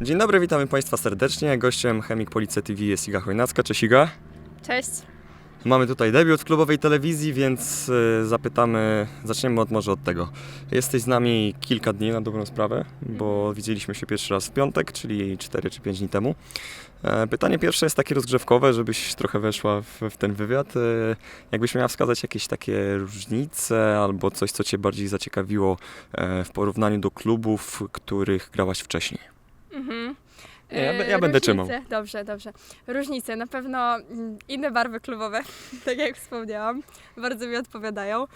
Dzień dobry, witamy Państwa serdecznie. Gościem Chemik Policja TV jest Iga Chojnacka. Cześć Iga. Cześć. Mamy tutaj debiut w klubowej telewizji, więc y, zapytamy, zaczniemy od, może od tego. Jesteś z nami kilka dni na dobrą sprawę, bo widzieliśmy się pierwszy raz w piątek, czyli 4 czy 5 dni temu. E, Pytanie pierwsze jest takie rozgrzewkowe, żebyś trochę weszła w, w ten wywiad. E, Jakbyś miała wskazać jakieś takie różnice albo coś, co Cię bardziej zaciekawiło e, w porównaniu do klubów, których grałaś wcześniej. Ja ja będę trzymał. różnice- Dobrze, dobrze. Różnice, na pewno mm, inne barwy klubowe, tak jak wspomniałam, bardzo mi odpowiadają.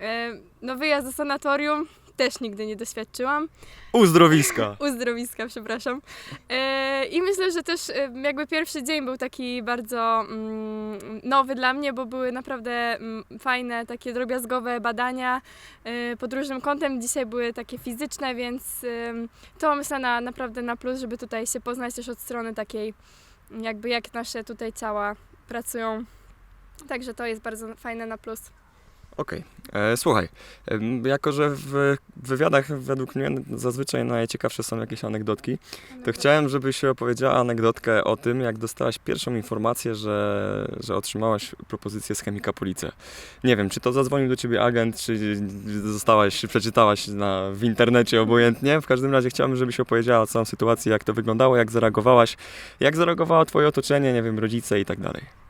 E, No wyjazd do sanatorium też nigdy nie doświadczyłam. Uzdrowiska! Uzdrowiska, przepraszam. E, I myślę, że też e, jakby pierwszy dzień był taki bardzo mm, nowy dla mnie, bo były naprawdę mm, fajne, takie drobiazgowe badania e, pod różnym kątem. Dzisiaj były takie fizyczne, więc em, to myślę na, naprawdę na plus, żeby tutaj się poznać też od strony takiej, jakby jak nasze tutaj ciała pracują. Także to jest bardzo fajne na plus. Okej, E, słuchaj, jako że w wywiadach według mnie zazwyczaj najciekawsze są jakieś anegdotki, to chciałem, żebyś opowiedziała anegdotkę o tym, jak dostałaś pierwszą informację, że, że otrzymałaś propozycję z Chemika Police. Nie wiem, czy to zadzwonił do ciebie agent, czy zostałaś, czy przeczytałaś na, w internecie obojętnie. W każdym razie chciałbym, żebyś opowiedziała całą sytuację, jak to wyglądało, jak zareagowałaś, jak zareagowało twoje otoczenie, nie wiem, rodzice i tak dalej.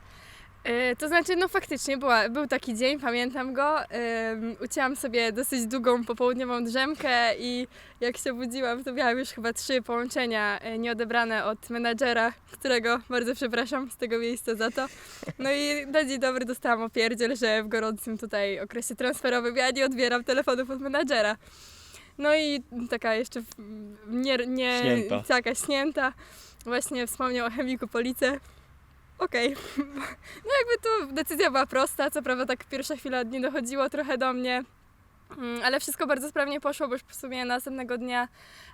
E, To znaczy, no faktycznie była, był taki dzień, pamiętam go. Ym, ucięłam sobie dosyć długą popołudniową drzemkę i jak się budziłam, to miałam już chyba trzy połączenia e, nieodebrane od menadżera, którego bardzo przepraszam z tego miejsca za to. No i na dzień dobry dostałam opierdziel, że w gorącym tutaj okresie transferowym ja nie odbieram telefonów od menadżera. No i taka jeszcze nie, nie Śnięta. taka śnięta. Właśnie wspomniał o chemiku Police. Okej. No jakby to decyzja była prosta, co prawda tak pierwsza chwila nie dochodziło trochę do mnie, ale wszystko bardzo sprawnie poszło, bo już w sumie następnego dnia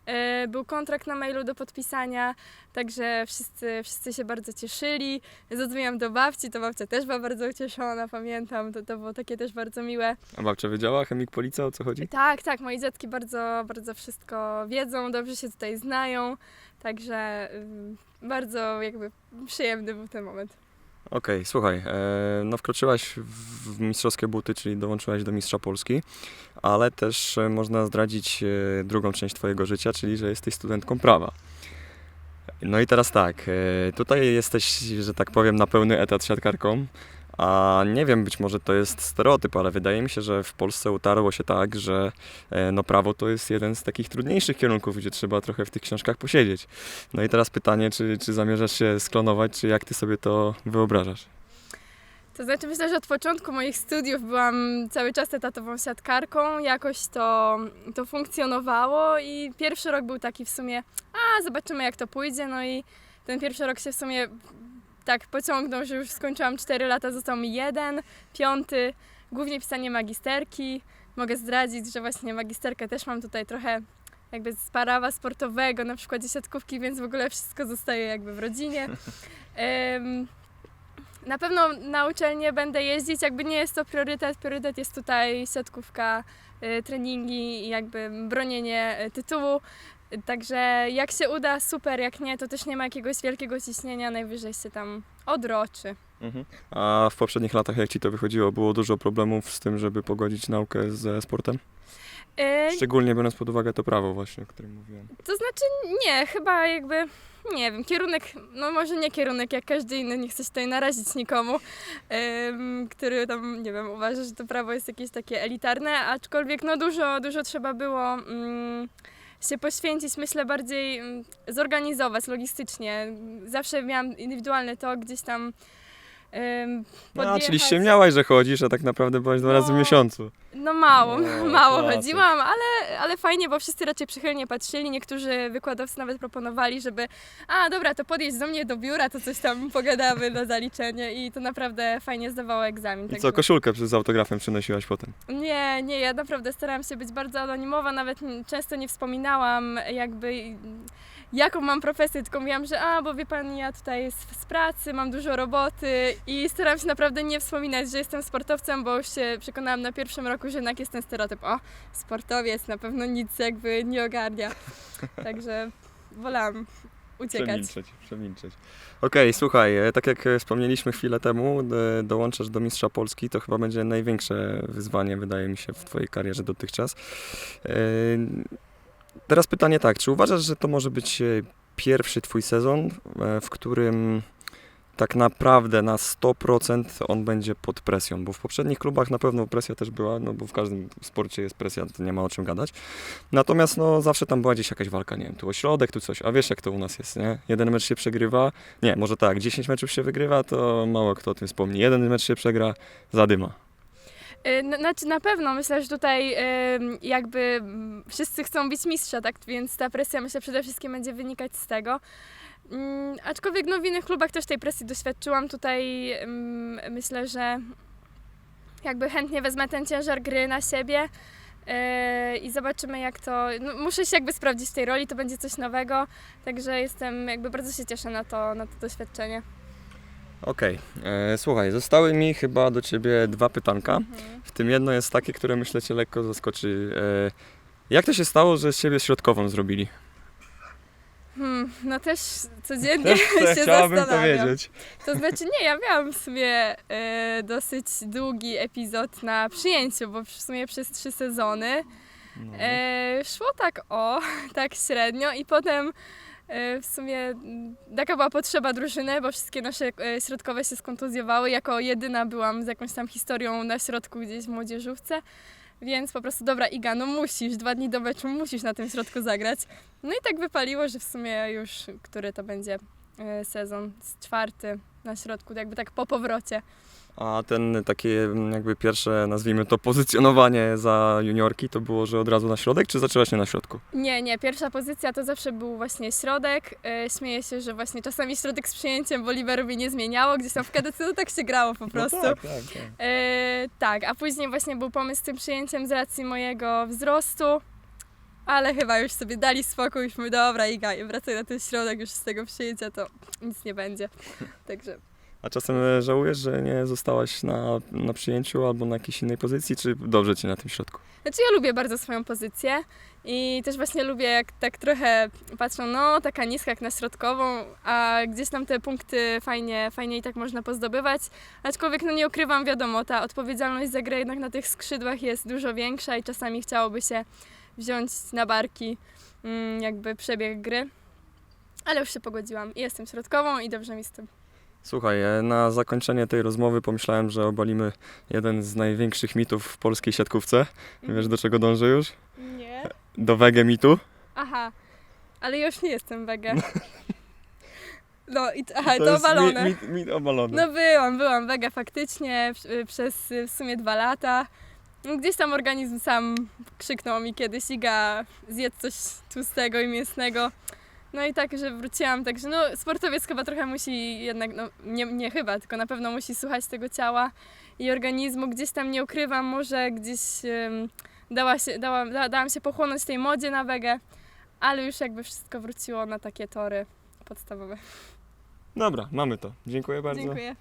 e, był kontrakt na mailu do podpisania, także wszyscy, wszyscy się bardzo cieszyli. Zadzwoniłam do babci, to babcia też była bardzo ucieszona, pamiętam, to, to było takie też bardzo miłe. A babcia wiedziała, Chemik Policja, o co chodzi? Tak, tak, moi dziadki bardzo, bardzo wszystko wiedzą, dobrze się tutaj znają, także ym, bardzo jakby przyjemny był ten moment. Okej, słuchaj, e, no wkroczyłaś w mistrzowskie buty, czyli dołączyłaś do mistrza Polski, ale też e, można zdradzić e, drugą część twojego życia, czyli że jesteś studentką prawa. No i teraz tak, tutaj jesteś, że tak powiem, na pełny etat siatkarką, a nie wiem, być może to jest stereotyp, ale wydaje mi się, że w Polsce utarło się tak, że e, no prawo to jest jeden z takich trudniejszych kierunków, gdzie trzeba trochę w tych książkach posiedzieć. No i teraz pytanie, czy, czy zamierzasz się sklonować, czy jak ty sobie to wyobrażasz? To znaczy myślę, że od początku moich studiów byłam cały czas etatową siatkarką, jakoś to, to funkcjonowało i pierwszy rok był taki w sumie, a zobaczymy jak to pójdzie, no i ten pierwszy rok się w sumie tak pociągnął, że już skończyłam 4 lata, został mi jeden, piąty, głównie pisanie magisterki. Mogę zdradzić, że właśnie magisterkę też mam tutaj trochę jakby z prawa sportowego, na przykład siatkówki, więc w ogóle wszystko zostaje jakby w rodzinie. Em, na pewno na uczelnię będę jeździć, jakby nie jest to priorytet. Priorytet jest tutaj siatkówka, y, treningi i jakby bronienie y, tytułu. Także jak się uda, super, jak nie, to też nie ma jakiegoś wielkiego ciśnienia, najwyżej się tam odroczy. A w poprzednich latach, jak ci to wychodziło, było dużo problemów z tym, żeby pogodzić naukę ze sportem? Y, Szczególnie biorąc pod uwagę to prawo właśnie, o którym mówiłem. To znaczy nie, chyba jakby, nie wiem, kierunek, no może nie kierunek jak każdy inny, nie chcę się tutaj narazić nikomu, em, który tam, nie wiem, uważa, że to prawo jest jakieś takie elitarne, aczkolwiek no dużo, dużo trzeba było mm, się poświęcić, myślę bardziej mm, zorganizować logistycznie. Zawsze miałam indywidualny tok gdzieś tam em, No, czyli podjechać. ściemniałaś, że chodzisz, a tak naprawdę byłaś dwa razy w No. miesiącu. No mało, No, mało klasyk. chodziłam, ale, ale fajnie, bo wszyscy raczej przychylnie patrzyli. Niektórzy wykładowcy nawet proponowali, żeby a dobra, to podjedź do mnie do biura, to coś tam pogadamy na zaliczenie i to naprawdę fajnie zdawało egzamin. I także- co, koszulkę z autografem przynosiłaś potem? Nie, nie, ja naprawdę starałam się być bardzo anonimowa, nawet n- często nie wspominałam jakby jaką mam profesję, tylko mówiłam, że a, bo wie Pan, ja tutaj z, z pracy, mam dużo roboty i staram się naprawdę nie wspominać, że jestem sportowcem, bo już się przekonałam na pierwszym roku, że jednak jest ten stereotyp, o, sportowiec na pewno nic jakby nie ogarnia. Także wolałam uciekać. Przemilczeć, przemilczeć. Okej, słuchaj, e, tak jak e, wspomnieliśmy chwilę temu, e, dołączasz do Mistrza Polski, to chyba będzie największe wyzwanie, wydaje mi się, w Twojej karierze dotychczas. Teraz pytanie tak, czy uważasz, że to może być e, pierwszy Twój sezon, e, w którym tak naprawdę na 100% on będzie pod presją, bo w poprzednich klubach na pewno presja też była, no bo w każdym sporcie jest presja, to nie ma o czym gadać. Natomiast no zawsze tam była gdzieś jakaś walka, nie wiem, tu o środek, tu coś, a wiesz jak to u nas jest, nie? Jeden mecz się przegrywa, nie, może tak, 10 meczów się wygrywa, to mało kto o tym wspomni. Jeden mecz się przegra, zadyma. Y, na- pewno myślę, że tutaj jakby mm, wszyscy chcą być mistrza, tak więc ta presja myślę przede wszystkim będzie wynikać z tego. Ym, Aczkolwiek no, w innych klubach też tej presji doświadczyłam. Tutaj myślę, że jakby chętnie wezmę ten ciężar gry na siebie yy, i zobaczymy jak to. No, muszę się jakby sprawdzić w tej roli, to będzie coś nowego, także jestem jakby bardzo się cieszę na to, na to doświadczenie. Okej, e, słuchaj, zostały mi chyba do Ciebie dwa pytanka, w tym jedno jest takie, które myślę Cię lekko zaskoczy. E, jak to się stało, że z Ciebie środkową zrobili? Hmm, no też codziennie Też się chciałabym to zastanawiam. wiedzieć. To znaczy nie, ja miałam w sumie e, dosyć długi epizod na przyjęciu, bo w sumie przez trzy sezony No. e, szło tak o, tak średnio i potem w sumie mm, taka była potrzeba drużyny, bo wszystkie nasze e, środkowe się skontuzjowały. Jako jedyna byłam z jakąś tam historią na środku gdzieś w młodzieżówce. Więc po prostu, dobra Iga, no musisz, dwa dni do meczu musisz na tym środku zagrać. No i tak wypaliło, że w sumie już, który to będzie e, sezon, czwarty na środku, jakby tak po powrocie. A ten takie jakby pierwsze, nazwijmy to, pozycjonowanie za juniorki, to było, że od razu na środek, czy zaczęłaś nie na środku? Nie, nie, pierwsza pozycja to zawsze był właśnie środek. E, śmieję się, że właśnie czasami środek z przyjęciem, bo libero mnie nie zmieniało, gdzieś tam w KDC to tak się grało po prostu. No tak, tak, tak. E, tak, a później właśnie był pomysł z tym przyjęciem z racji mojego wzrostu, ale chyba już sobie dali spokój, już mówię, dobra Iga, wracaj na ten środek, już z tego przyjęcia to nic nie będzie. Także A czasem e, żałujesz, że nie zostałaś na, na przyjęciu albo na jakiejś innej pozycji, czy dobrze ci na tym środku? Znaczy ja lubię bardzo swoją pozycję i też właśnie lubię jak tak trochę patrzą, no taka niska jak na środkową, a gdzieś tam te punkty fajnie, fajnie i tak można pozdobywać. Aczkolwiek no nie ukrywam, wiadomo, ta odpowiedzialność za grę jednak na tych skrzydłach jest dużo większa i czasami chciałoby się wziąć na barki mm, jakby przebieg gry. Ale już się pogodziłam i jestem środkową i dobrze mi z tym. Słuchaj, e, na zakończenie tej rozmowy pomyślałem, że obalimy jeden z największych mitów w polskiej siatkówce. Wiesz do czego dążę już? Nie. Do wege mitu. Aha, ale ja już nie jestem wege. No i t- aha, to, jest obalone. Mit, mit, mit obalony. No byłam, byłam wege faktycznie przez w sumie dwa lata. No, Gdzieś tam organizm sam krzyknął mi kiedyś, Iga, zjedz coś tłustego i mięsnego. No i tak, że wróciłam, także no sportowiec chyba trochę musi jednak, no nie, nie chyba, tylko na pewno musi słuchać tego ciała i organizmu. Gdzieś tam nie ukrywam, może gdzieś ym, dała się, dała, da, dałam się pochłonąć tej modzie na wegę, ale już jakby wszystko wróciło na takie tory podstawowe. Dobra, mamy to. Dziękuję bardzo. Dziękuję.